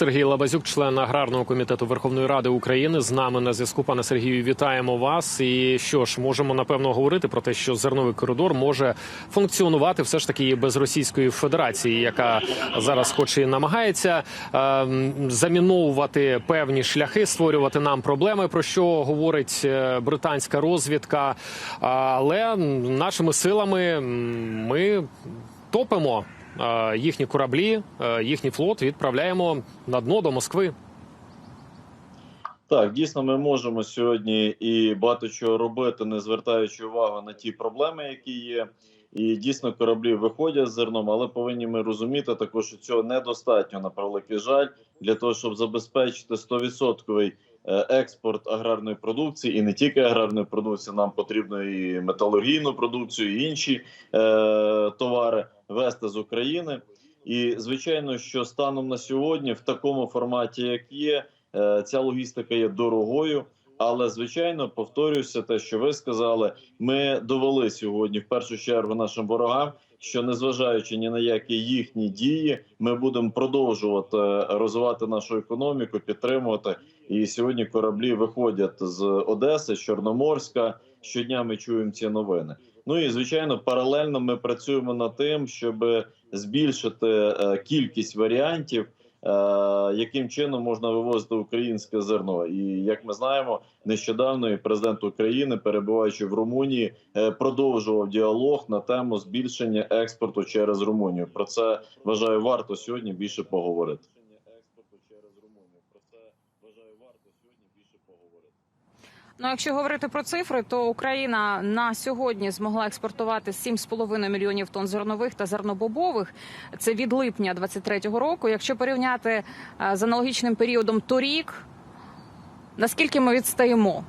Сергій Лабазюк, член аграрного комітету Верховної Ради України, з нами на зв'язку. Пане Сергію, вітаємо вас. І що ж, можемо напевно говорити про те, що зерновий коридор може функціонувати все ж таки і без Російської Федерації, яка зараз, хоч і намагається е, заміновувати певні шляхи, створювати нам проблеми, про що говорить е, британська розвідка. Але нашими силами ми топимо їхні кораблі, е, їхній флот відправляємо на дно до Москви. Так, дійсно, ми можемо сьогодні і багато чого робити, не звертаючи увагу на ті проблеми, які є. І дійсно кораблі виходять з зерном, але повинні ми розуміти також, що цього недостатньо на превеликий жаль для того, щоб забезпечити 100% експорт аграрної продукції, і не тільки аграрної продукції, нам потрібно і металургійну продукцію, і інші е, товари вести з України. І звичайно, що станом на сьогодні, в такому форматі, як є, е, ця логістика є дорогою. Але звичайно, повторюся, те, що ви сказали, ми довели сьогодні в першу чергу нашим ворогам, що незважаючи ні на які їхні дії, ми будемо продовжувати розвивати нашу економіку, підтримувати. І сьогодні кораблі виходять з Одеси, з Чорноморська. Щодня ми чуємо ці новини. Ну і звичайно, паралельно ми працюємо над тим, щоб збільшити е, кількість варіантів. Е, Яким чином можна вивозити українське зерно, і як ми знаємо, нещодавно президент України, перебуваючи в Румунії, е, продовжував діалог на тему збільшення експорту через Румунію. Про це вважаю, варто сьогодні більше поговорити. Ну, якщо говорити про цифри, то Україна на сьогодні змогла експортувати 7,5 мільйонів тонн зернових та зернобобових. Це від липня 23-го року. Якщо порівняти е, з аналогічним періодом торік, наскільки ми відстаємо?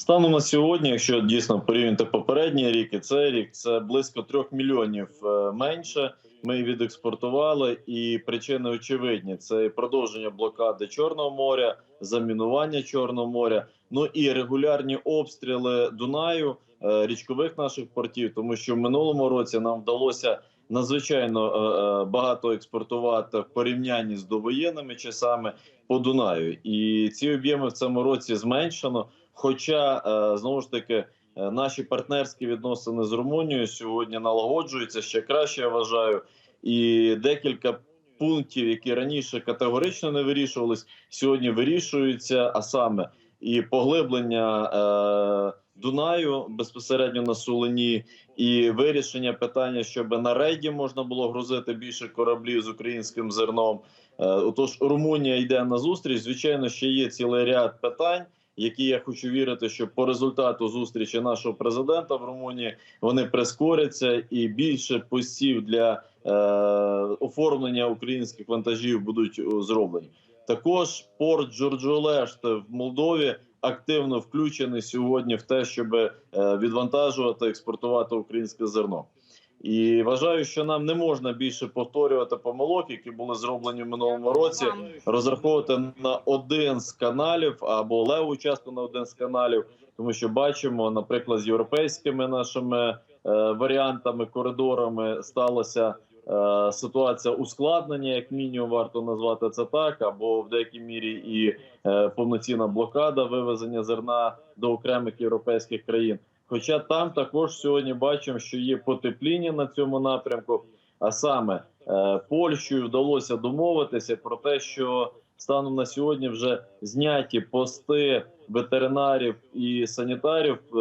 Станом на сьогодні, якщо дійсно порівняти попередній рік і цей рік, це близько трьох мільйонів е, менше. Ми відекспортували, і причини очевидні: це продовження блокади Чорного моря, замінування Чорного моря, ну і регулярні обстріли Дунаю, е, річкових наших портів, тому що в минулому році нам вдалося надзвичайно е, багато експортувати в порівнянні з довоєнними часами по Дунаю, і ці об'єми в цьому році зменшено. Хоча е, знову ж таки е, наші партнерські відносини з Румунією сьогодні налагоджуються ще краще. Я вважаю, і декілька пунктів, які раніше категорично не вирішувались, сьогодні вирішуються. А саме і поглиблення е, Дунаю безпосередньо на Сулені, і вирішення питання, щоб на рейді можна було грузити більше кораблів з українським зерном. Отож, Румунія йде на зустріч. Звичайно, ще є цілий ряд питань які я хочу вірити, що по результату зустрічі нашого президента в Румунії вони прискоряться і більше постів для е, оформлення українських вантажів будуть е, зроблені. Також порт Джорджолешт в Молдові активно включений сьогодні в те, щоб е, відвантажувати експортувати українське зерно. І вважаю, що нам не можна більше повторювати помилок, які були зроблені в минулому році. Розраховувати на один з каналів або леву частку на один з каналів, тому що бачимо, наприклад, з європейськими нашими е, варіантами, коридорами сталося. е, Ситуація ускладнення, як мінімум, варто назвати це так, або в деякій мірі і е, повноцінна блокада вивезення зерна до окремих європейських країн. Хоча там також сьогодні бачимо, що є потепління на цьому напрямку. А саме е, Польщею вдалося домовитися про те, що станом на сьогодні вже зняті пости ветеринарів і санітарів е,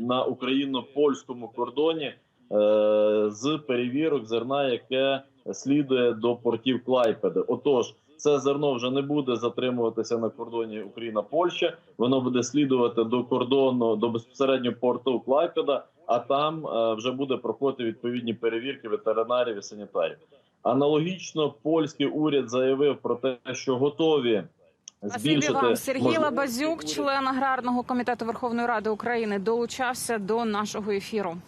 на україно-польському кордоні е, з перевірок зерна, яке слідує до портів Клайпеди. Отож, це зерно вже не буде затримуватися на кордоні Україна-Польща. Воно буде слідувати до кордону до безпосередньо порту Клайпеда, а там е, вже буде проходити відповідні перевірки ветеринарів і санітарів. Аналогічно, польський уряд заявив про те, що готові Спасибі вам, Сергій можливості Лабазюк, член аграрного комітету Верховної Ради України, долучався до нашого ефіру.